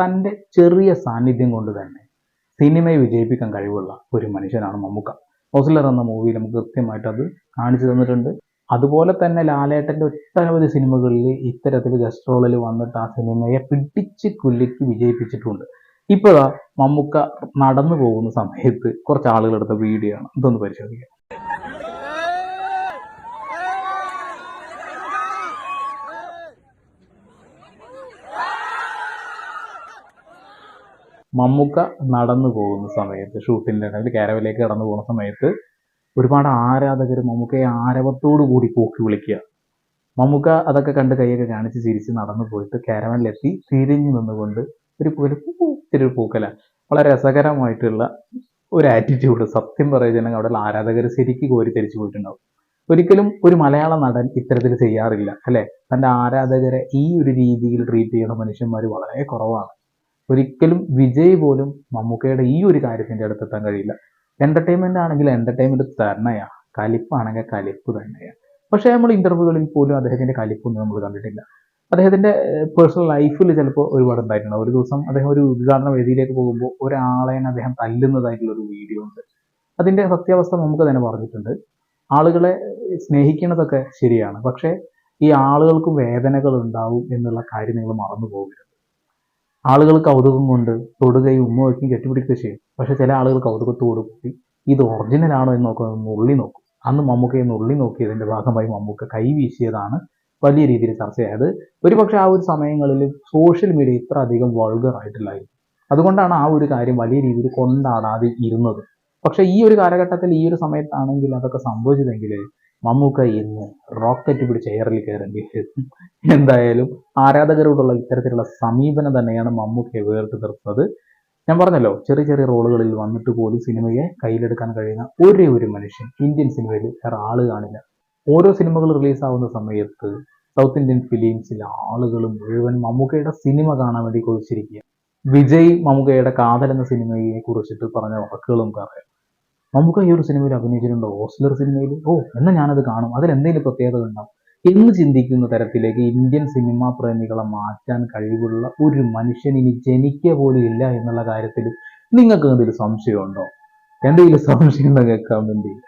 തന്റെ ചെറിയ സാന്നിധ്യം കൊണ്ട് തന്നെ സിനിമയെ വിജയിപ്പിക്കാൻ കഴിവുള്ള ഒരു മനുഷ്യനാണ് മമ്മൂക്ക. ഹോസ്ലർ എന്ന മൂവിയിൽ നമുക്ക് കൃത്യമായിട്ട് അത് കാണിച്ചു തന്നിട്ടുണ്ട്. അതുപോലെ തന്നെ ലാലേട്ടന്റെ ഒട്ടനവധി സിനിമകളിൽ ഇത്തരത്തിൽ ഗസ്റ്റ് റോളിൽ വന്നിട്ട് ആ സിനിമയെ പിടിച്ച് കുലുക്കി വിജയിപ്പിച്ചിട്ടുണ്ട്. ഇപ്പോഴാ മമ്മൂക്ക നടന്നു പോകുന്ന സമയത്ത് കുറച്ച് ആളുകളെടുത്ത വീഡിയോ ആണ്. ഇതൊന്ന് പരിശോധിക്കാം. മമ്മൂക്ക നടന്നു പോകുന്ന സമയത്ത് ഷൂട്ടിന്റെ ഇടയിൽ കാരവലേക്ക് കടന്നു പോകുന്ന സമയത്ത് ഒരുപാട് ആരാധകർ മമ്മൂക്കയെ ആരവത്തോടു കൂടി പോക്കി വിളിക്കുക. മമ്മൂക്ക അതൊക്കെ കണ്ട് കൈയൊക്കെ കാണിച്ച് ചിരിച്ച് നടന്നു പോയിട്ട് കാരവനിലെത്തി തിരിഞ്ഞു നിന്നുകൊണ്ട് ഒരു പൂല ഇത്തിരി ഒരു പൂക്കല. വളരെ രസകരമായിട്ടുള്ള ഒരു ആറ്റിറ്റ്യൂഡ് സത്യം പറയുകയാണെങ്കിൽ അവിടെ ആരാധകർ ശരിക്ക് കോരി തിരിച്ചു പോയിട്ടുണ്ടാവും. ഒരിക്കലും ഒരു മലയാള നടൻ ഇത്തരത്തിൽ ചെയ്യാറില്ല അല്ലെ? തന്റെ ആരാധകരെ ഈ ഒരു രീതിയിൽ ട്രീറ്റ് ചെയ്യുന്ന മനുഷ്യന്മാർ വളരെ കുറവാണ്. ഒരിക്കലും വിജയ് പോലും മമ്മൂക്കയുടെ ഈ ഒരു കാര്യത്തിന്റെ അടുത്ത് എത്താൻ കഴിയില്ല. എന്റർടൈൻമെന്റ് ആണെങ്കിൽ എന്റർടൈൻമെന്റ് തന്നെയാണ് കലിപ്പാണെങ്കിൽ കലിപ്പ് തന്നെയാണ് പക്ഷേ നമ്മൾ ഇന്റർവ്യൂകളിൽ പോലും അദ്ദേഹത്തിന്റെ കലിപ്പൊന്നും നമ്മൾ കണ്ടിട്ടില്ല. അദ്ദേഹത്തിന്റെ പേഴ്സണൽ ലൈഫിൽ ചിലപ്പോൾ ഒരുപാട് ഉണ്ടായിട്ടുണ്ട്. ഒരു ദിവസം അദ്ദേഹം ഒരു ഉദ്ഘാടന വേദിയിലേക്ക് പോകുമ്പോൾ ഒരാളെ അദ്ദേഹം തല്ലുന്നതായിട്ടുള്ള ഒരു വീഡിയോ ഉണ്ട്. അതിന്റെ സത്യാവസ്ഥ നമുക്ക് തന്നെ പറഞ്ഞിട്ടുണ്ട്. ആളുകളെ സ്നേഹിക്കുന്നതൊക്കെ ശരിയാണ്. പക്ഷേ ഈ ആളുകൾക്കും വേദനകൾ ഉണ്ടാവും എന്നുള്ള കാര്യം നിങ്ങൾ മറന്നു പോകരുത് ആളുകൾ കൗതുകം കൊണ്ട് തൊടുകയും ഉമ്മ വയ്ക്കും കെട്ടിപ്പിടിക്കുകയും ചെയ്യും. പക്ഷെ ചില ആളുകൾ കൗതുകത്തോട് കൂടി ഇത് ഒറിജിനൽ ആണോ എന്ന് നോക്കുക നുള്ളി നോക്കും. അന്ന് മമ്മൂക്കയെ നുള്ളി നോക്കിയതിന്റെ ഭാഗമായി മമ്മൂക്ക കൈ വീശിയതാണ് വലിയ രീതിയിൽ ചർച്ചയായത്. ഒരുപക്ഷെ ആ ഒരു സമയങ്ങളിൽ സോഷ്യൽ മീഡിയ ഇത്ര അധികം വൾഗർ ആയിട്ടില്ലായിരുന്നു. അതുകൊണ്ടാണ് ആ ഒരു കാര്യം വലിയ രീതിയിൽ കൊണ്ടാടാതെ ഇരുന്നത്. പക്ഷേ ഈ ഒരു കാലഘട്ടത്തിൽ ഈ ഒരു സമയത്താണെങ്കിൽ അതൊക്കെ സംഭവിച്ചതെങ്കിൽ മമ്മൂക്ക ഇന്ന് റോക്കറ്റ് പിടിച്ച് എയറിൽ കയറേണ്ടി വരും. എന്തായാലും ആരാധകരോടുള്ള ഇത്തരത്തിലുള്ള സമീപനം തന്നെയാണ് മമ്മൂക്കയെ വേർത്തു നിർത്തുന്നത് ഞാൻ പറഞ്ഞല്ലോ ചെറിയ ചെറിയ റോളുകളിൽ വന്നിട്ട് പോലും സിനിമയെ കയ്യിലെടുക്കാൻ കഴിയുന്ന ഒരേ ഒരു മനുഷ്യൻ ഇന്ത്യൻ സിനിമയിൽ വേറെ ആൾ കാണില്ല. ഓരോ സിനിമകൾ റിലീസാവുന്ന സമയത്ത് സൗത്ത് ഇന്ത്യൻ ഫിലിംസിലെ ആളുകൾ മുഴുവൻ മമ്മൂക്കയുടെ സിനിമ കാണാൻ വേണ്ടി കൊതിച്ചിരിക്കുക വിജയ് മമ്മൂക്കയുടെ കാതൽ എന്ന സിനിമയെ കുറിച്ചിട്ട് പറഞ്ഞ വാക്കുകളും നമുക്ക് ഈ ഒരു സിനിമയിൽ അഭിനയിച്ചിട്ടുണ്ടോ? ഓസ്ലർ സിനിമയിൽ? ഓ എന്നാൽ ഞാനത് കാണും. അതിൽ എന്തെങ്കിലും പ്രത്യേകത ഉണ്ടാവും എന്ന് ചിന്തിക്കുന്ന തരത്തിലേക്ക് ഇന്ത്യൻ സിനിമാ പ്രേമികളെ മാറ്റാൻ കഴിവുള്ള ഒരു മനുഷ്യൻ ഇനി ജനിക്കുക പോലും ഇല്ല എന്നുള്ള കാര്യത്തിൽ നിങ്ങൾക്ക് എന്തെങ്കിലും സംശയമുണ്ടോ? എന്തെങ്കിലും സംശയം ഉണ്ടെങ്കിൽ ചെയ്യും